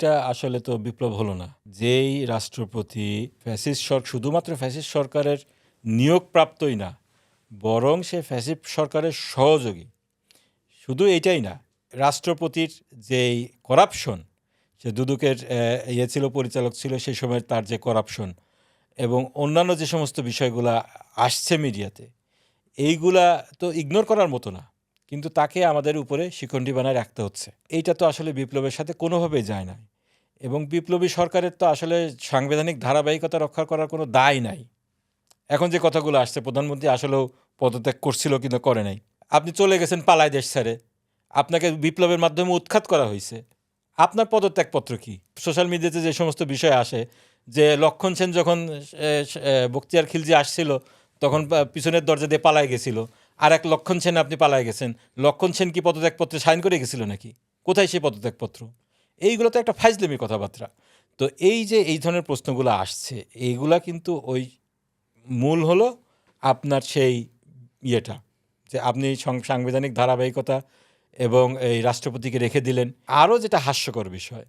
এটা আসলে তো বিপ্লব হলো না। যেই রাষ্ট্রপতি ফ্যাসিস্ট সর, শুধুমাত্র ফ্যাসিস্ট সরকারের নিয়োগপ্রাপ্তই না, বরং সে ফ্যাসিস্ট সরকারের সহযোগী। শুধু এইটাই না, রাষ্ট্রপতির যেই করাপশন, সে দুদুকের ইয়ে ছিল, পরিচালক ছিল সেই সময় তার যে করাপশন এবং অন্যান্য যে সমস্ত বিষয়গুলা আসছে মিডিয়াতে, এইগুলা তো ইগনোর করার মতো না। কিন্তু তাকে আমাদের উপরে শিখণ্ডী বানায় রাখতে হচ্ছে। এইটা তো আসলে বিপ্লবের সাথে কোনোভাবেই যায় না। এবং বিপ্লবী সরকারের তো আসলে সাংবিধানিক ধারাবাহিকতা রক্ষা করার কোনো দায় নাই। এখন যে কথাগুলো আসছে প্রধানমন্ত্রী আসলেও পদত্যাগ করছিল কিন্তু করে নাই। আপনি চলে গেছেন পালায় দেশ ছেড়ে। আপনাকে বিপ্লবের মাধ্যমে উৎখাত করা হয়েছে। আপনার পদত্যাগপত্র কি? সোশ্যাল মিডিয়াতে যে সমস্ত বিষয় আসে যে লক্ষণ সেন যখন এ, খিলজি আসছিল তখন পিছনের দরজা দিয়ে পালায় গেছিল। আর এক লক্ষণ সেন আপনি পালায় গেছেন। লক্ষণ সেন কি পদত্যাগপত্রে সাইন করে গেছিল নাকি? কোথায় সেই পদত্যাগপত্র? এইগুলো তো একটা ফাইজলেমি কথাবার্তা। তো এই যে এই ধরনের প্রশ্নগুলো আসছে, এইগুলা কিন্তু ওই মূল হলো আপনার সেই ইয়েটা, যে আপনি সাংবিধানিক ধারাবাহিকতা এবং এই রাষ্ট্রপতিকে রেখে দিলেন। আরও যেটা হাস্যকর বিষয়,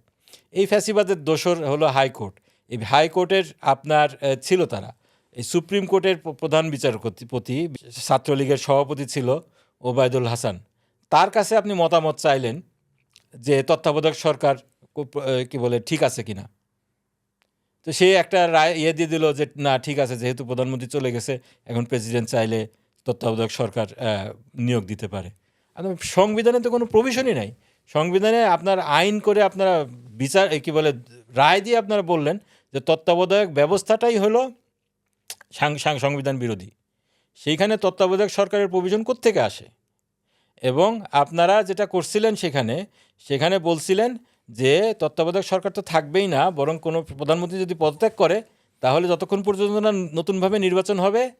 এই ফ্যাসিবাদের দোসর হলো হাইকোর্ট। এই হাইকোর্টের আপনার ছিল তারা। এই সুপ্রিম কোর্টের প্রধান বিচারপতি, ছাত্রলীগের সভাপতি ছিল ওবায়দুল হাসান। তার কাছে আপনি মতামত চাইলেন তত্ত্বাবধায়ক সরকার কো- বলে, ঠিক আছে কিনা। তো সে একটা রায় ইয়ে দিয়ে দিল যে, না, ঠিক আছে, যেহেতু প্রধানমন্ত্রী চলে গেছে, এখন প্রেসিডেন্ট চাইলে তত্ত্বাবধায়ক সরকার নিয়োগ দিতে পারে। সংবিধানে তো কোনো প্রভিশনই নাই। সংবিধানে আপনার আইন করে আপনারা বিচার কি বলে, রায় দিয়ে আপনারা বললেন যে তত্ত্বাবধায়ক ব্যবস্থাটাই হলো সংবিধান বিরোধী। সেইখানে তত্ত্বাবধায়ক সরকারের প্রভিশন থেকে আসে? এবং আপনারা যেটা করছিলেন সেখানে সেখানে বলছিলেন যে তত্ত্বাবধায়ক সরকার তো থাকবেই না, বরং কোনো প্রধানমন্ত্রী যদি পদত্যাগ করে, তাহলে যতক্ষণ পর্যন্ত না নতুনভাবে নির্বাচন হবে,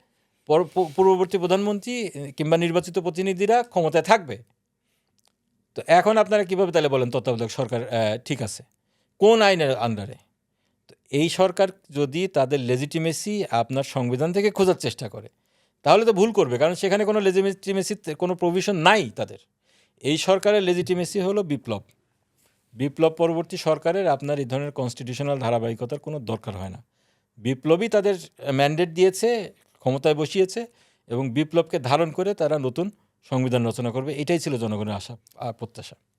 পর- পূর্ববর্তী প্রধানমন্ত্রী কিংবা নির্বাচিত প্রতিনিধিরা ক্ষমতায় থাকবে। তো এখন আপনারা কীভাবে তাহলে বলেন তত্ত্বাবধায়ক সরকার ঠিক আছে? কোন আইনের আন্ডারে? তো এই সরকার যদি তাদের লেজিটিমেসি আপনার সংবিধান থেকে খোঁজার চেষ্টা করে তাহলে তো ভুল করবে, কারণ সেখানে কোনো লেজিটিমেসি কোনো প্রভিশন নাই তাদের। এই সরকারের লেজিটিমেসি হলো বিপ্লব। বিপ্লব পরবর্তী সরকারের আপনার এই ধরনের কনস্টিটিউশনাল ধারাবাহিকতার কোনো দরকার হয় না। বিপ্লবই তাদের ম্যান্ডেট দিয়েছে, ক্ষমতায় বসিয়েছে, এবং বিপ্লবকে ধারণ করে তারা নতুন সংবিধান রচনা করবে। এটাই ছিল জনগণের আশা আর প্রত্যাশা।